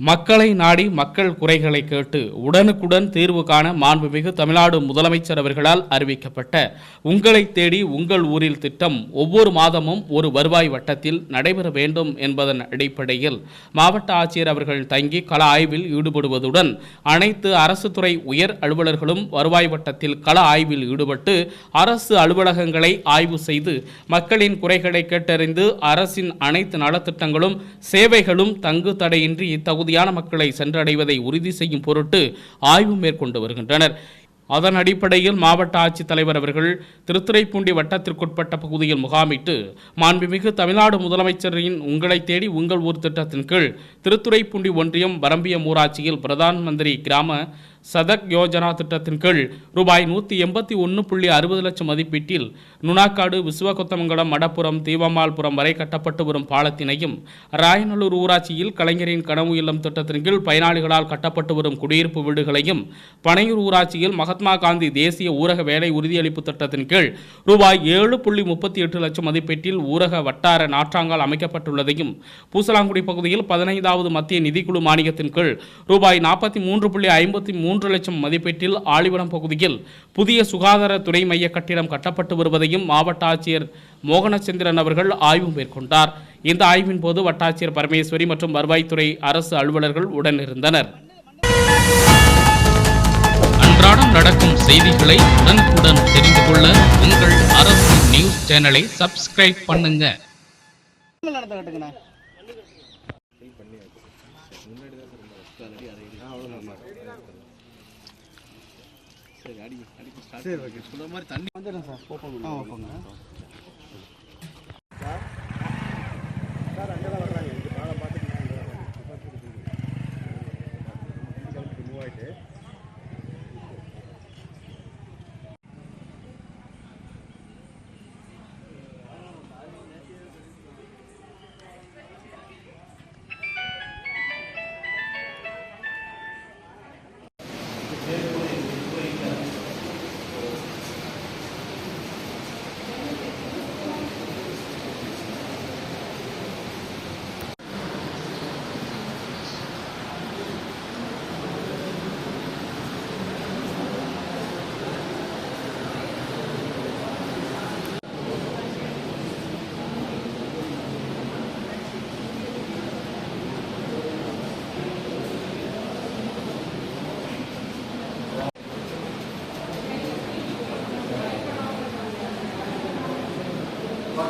மக்களை நாடி மக்கள் குறைகளை கேட்டு உடனுக்குடன் தீர்வு காண மாண்புமிகு தமிழ்நாடு முதலமைச்சர் அவர்களால் அறிவிக்கப்பட்ட உங்களை தேடி உங்கள் ஊரில் திட்டம் ஒவ்வொரு மாதமும் ஒரு வருவாய் வட்டத்தில் நடைபெற வேண்டும் என்பதன் அடிப்படையில் மாவட்ட ஆட்சியர் அவர்கள் தங்கி கள ஆய்வில் ஈடுபடுவதுடன் அனைத்து அரசு துறை உயர் அலுவலர்களும் வருவாய் வட்டத்தில் கள ஆய்வில் ஈடுபட்டு அரசு அலுவலகங்களை ஆய்வு செய்து மக்களின் குறைகளை கேட்டறிந்து அரசின் அனைத்து நலத்திட்டங்களும் சேவைகளும் தங்கு தடையின்றி இத்தகுதியான மக்களை சென்றடைவதை உறுதி செய்யும் பொருட்டு ஆய்வு மேற்கொண்டு வருகின்றனர். அதன் அடிப்படையில் மாவட்ட ஆட்சித்தலைவர் அவர்கள் திருத்துறைப்பூண்டி வட்டத்திற்குட்பட்ட பகுதியில் முகாமிட்டு மாண்புமிகு தமிழ்நாடு முதலமைச்சரின் உங்களை தேடி உங்கள் ஊர் திட்டத்தின் கீழ் திருத்துறைப்பூண்டி ஒன்றியம் வரம்பியம் ஊராட்சியில் பிரதான் மந்திரி கிராம சதக் யோஜனா திட்டத்தின் கீழ் ரூபாய் நூற்றி எண்பத்தி ஒன்று புள்ளி அறுபது லட்சம் மதிப்பீட்டில் நுணாக்காடு விசுவகொத்தமங்கலம் மடப்புறம் தீவமால்புரம் வரை கட்டப்பட்டு வரும் பாலத்தினையும் ராயநல்லூர் ஊராட்சியில் கலைஞரின் கனவு இல்லம் திட்டத்தின் கீழ் பயனாளிகளால் கட்டப்பட்டு வரும் குடியிருப்பு வீடுகளையும் பனையூர் ஊராட்சியில் மகாத்மா காந்தி தேசிய ஊரக வேலை உறுதியளிப்பு திட்டத்தின் கீழ் ரூபாய் ஏழு புள்ளி முப்பத்தி எட்டு லட்சம் மதிப்பீட்டில் ஊரக வட்டார நாற்றாங்கால் அமைக்கப்பட்டுள்ளதையும் பூசலாங்குடி பகுதியில் பதினைந்தாவது மத்திய நிதிக்குழு மானியத்தின் கீழ் ரூபாய் நாற்பத்தி மூன்று புள்ளி ஐம்பத்தி மூன்று லட்சம் மதிப்பீட்டில் ஆலிவனம் பகுதியில் புதிய சுகாதாரத்துறை மைய கட்டிடம் கட்டப்பட்டு வருவதையும் மாவட்ட ஆட்சியர் மோகனச்சந்திரன் அவர்கள் ஆய்வு மேற்கொண்டார். இந்த ஆய்வின் போது வட்டாட்சியர் பரமேஸ்வரி மற்றும் வருவாய்த்துறை அரசு அலுவலர்கள் உடனிருந்தனர். அன்றாடம் நடக்கும் செய்திகளை உடனுக்குடன் தெரிந்து கொள்ள உங்கள் அரசு நியூஸ் சேனலை சப்ஸ்கிரைப் பண்ணுங்க. நடத்த கட்டுங்கண்ணா அவ்வளோ சரி அடி அடிக்க ஸ்டார்ட் சரி ஓகே சொல்கிற மாதிரி தண்ணி வந்துடும் சார். ஓப்பன் ஆ ஓப்பன் சார் சார் அங்கே தான் வர்றாங்க. இந்த பாலம் பார்த்துட்டு மூவ் ஆகிட்டு Yeah.